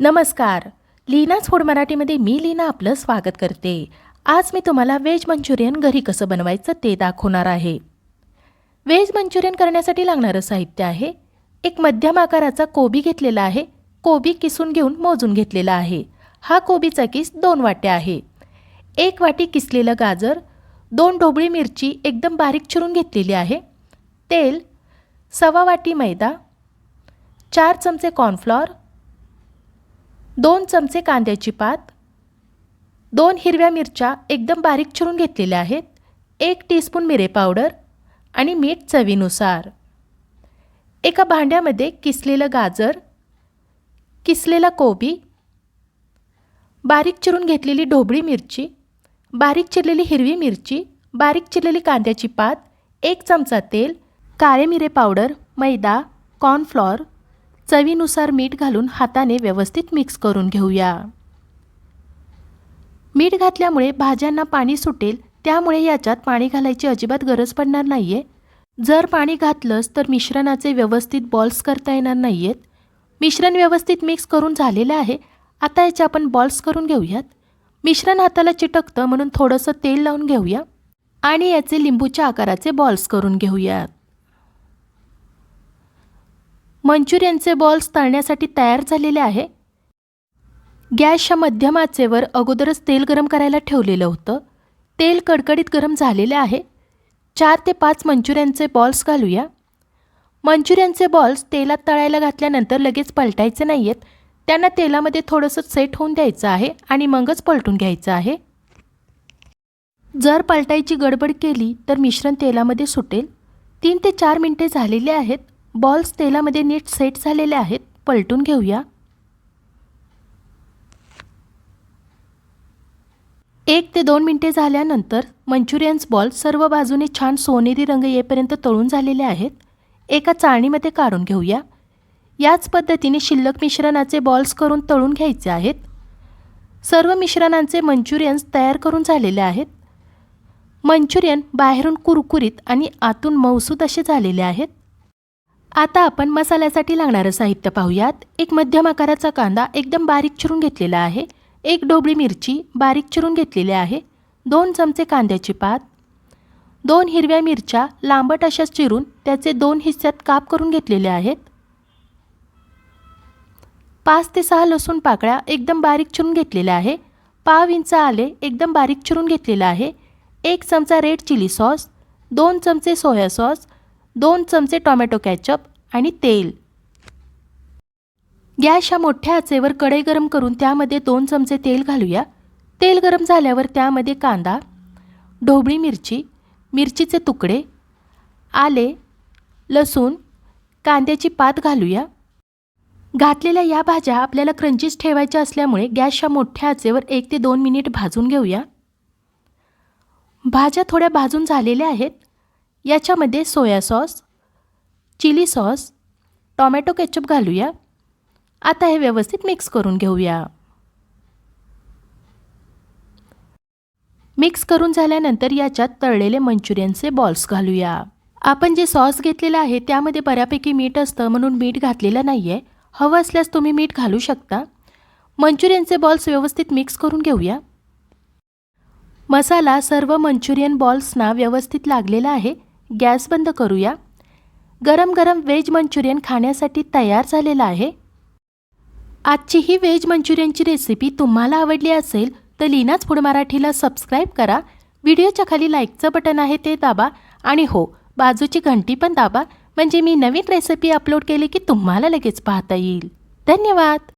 नमस्कार. लीनाच फूड मराठीमध्ये मी लीना आपलं स्वागत करते. आज मी तुम्हाला व्हेज मंचुरियन घरी कसं बनवायचं ते दाखवणार आहे. व्हेज मंचुरियन करण्यासाठी लागणारं साहित्य आहे. एक मध्यम आकाराचा कोबी घेतलेला आहे. कोबी किसून घेऊन मोजून घेतलेला आहे. हा कोबीचा किस दोन वाट्या आहे. एक वाटी किसलेलं गाजर दोन ढोबळी मिरची एकदम बारीक चिरून घेतलेली आहे. तेल सवा वाटी मैदा चार चमचे कॉर्नफ्लॉर दोन चमचे कांद्याची पात दोन हिरव्या मिरच्या एकदम बारीक चिरून घेतलेल्या आहेत एक टीस्पून मिरे पावडर आणि मीठ चवीनुसार. एका भांड्यामध्ये किसलेलं गाजर किसलेला कोबी बारीक चिरून घेतलेली ढोबळी मिरची बारीक चिरलेली हिरवी मिरची बारीक चिरलेली कांद्याची पात एक चमचा तेल काळे मिरे पावडर मैदा कॉर्नफ्लॉर चवीनुसार मीठ घालून हाताने व्यवस्थित मिक्स करून घेऊया. मीठ घातल्यामुळे भाज्यांना पाणी सुटेल त्यामुळे याच्यात पाणी घालायची अजिबात गरज पडणार नाही आहे जर पाणी घातलंच तर मिश्रणाचे व्यवस्थित बॉल्स करता येणार नाही आहेत मिश्रण व्यवस्थित मिक्स करून झालेलं आहे. आता याचे आपण बॉल्स करून घेऊयात. मिश्रण हाताला चिटकतं म्हणून थोडंसं तेल लावून घेऊया. आणि याचे लिंबूच्या आकाराचे बॉल्स करून घेऊयात. मंचुरियनचे बॉल्स तळण्यासाठी तयार झालेले आहे. गॅसच्या मध्यम आचेवर अगोदरच तेल गरम करायला ठेवलेलं होतं. तेल कडकडीत गरम झालेले आहे. चार ते पाच मंचुरियनचे बॉल्स घालूया. मंचुरियनचे बॉल्स तेलात तळायला घातल्यानंतर लगेच पलटायचे नाही आहेत त्यांना तेलामध्ये थोडंसं सेट होऊन द्यायचं आहे आणि मगच पलटून घ्यायचं आहे. जर पलटायची गडबड केली तर मिश्रण तेलामध्ये सुटेल. तीन ते चार मिनटे झालेली आहेत. बॉल्स तेलामध्ये नीट सेट झालेले आहेत. पलटून घेऊया. एक ते दोन मिनटे झाल्यानंतर मंचुरियन्स बॉल सर्व बाजूने छान सोनेरी रंग येईपर्यंत तळून झालेले आहेत. एका चाळणीमध्ये काढून घेऊया. याच पद्धतीने शिल्लक मिश्रणाचे बॉल्स करून तळून घ्यायचे आहेत. सर्व मिश्रणांचे मंचुरियन्स तयार करून झालेले आहेत. मंचुरियन बाहेरून कुरकुरीत आणि आतून मौसूद असे झालेले आहेत. आता आपण मसाल्यासाठी लागणारं साहित्य पाहूयात. एक मध्यम आकाराचा कांदा एकदम बारीक चिरून घेतलेला आहे. एक ढोबळी मिरची बारीक चिरून घेतलेली आहे. दोन चमचे कांद्याची पात. दोन हिरव्या मिरच्या लांबट अशाच चिरून त्याचे दोन हिस्स्यात काप करून घेतलेले आहेत. पाच ते सहा लसूण पाकळ्या एकदम बारीक चिरून घेतलेल्या आहे. पाव इंच आले एकदम बारीक चिरून घेतलेलं आहे. एक चमचा रेड चिली सॉस. दोन चमचे सोया सॉस. दोन चमचे टॉमॅटो कॅचअप आणि तेल. गॅस ह्या मोठ्या आचेवर कढई गरम करून त्यामध्ये दोन चमचे तेल घालूया. तेल गरम झाल्यावर त्यामध्ये कांदा ढोबळी मिरची मिरचीचे तुकडे आले लसूण कांद्याची पात घालूया. घातलेल्या या भाज्या आपल्याला क्रंचीस ठेवायच्या असल्यामुळे गॅसच्या मोठ्या आचेवर एक ते दोन मिनिट भाजून घेऊया. भाज्या थोड्या भाजून झालेल्या आहेत. याच्यामध्ये soya sauce chilli sauce tomato ketchup घालूया. आता हे व्यवस्थित मिक्स करून घेऊया. मिक्स करून झाल्यानंतर याच्यात तळलेले मंचुरियनचे बॉल्स घालूया. आपण जे सॉस घेतलेलं आहे त्यामध्ये बऱ्यापैकी मीठ असतं म्हणून मीठ घातलेलं नाही आहे हवं असल्यास तुम्ही मीठ घालू शकता. मंचुरियनचे बॉल्स व्यवस्थित मिक्स करून घेऊया. मसाला सर्व मंचुरियन बॉल्सना व्यवस्थित लागलेला आहे. गॅस बंद करूया. गरम गरम व्हेज मंचुरियन खाण्यासाठी तयार झालेला आहे. आजची ही व्हेज मंचुरियनची रेसिपी तुम्हाला आवडली असेल तर लीनाच फूड मराठीला सबस्क्राईब करा. व्हिडिओच्या खाली लाईकचं बटन आहे ते दाबा आणि हो बाजूची घंटी पण दाबा. म्हणजे मी नवीन रेसिपी अपलोड केली की तुम्हाला लगेच पाहता येईल. धन्यवाद!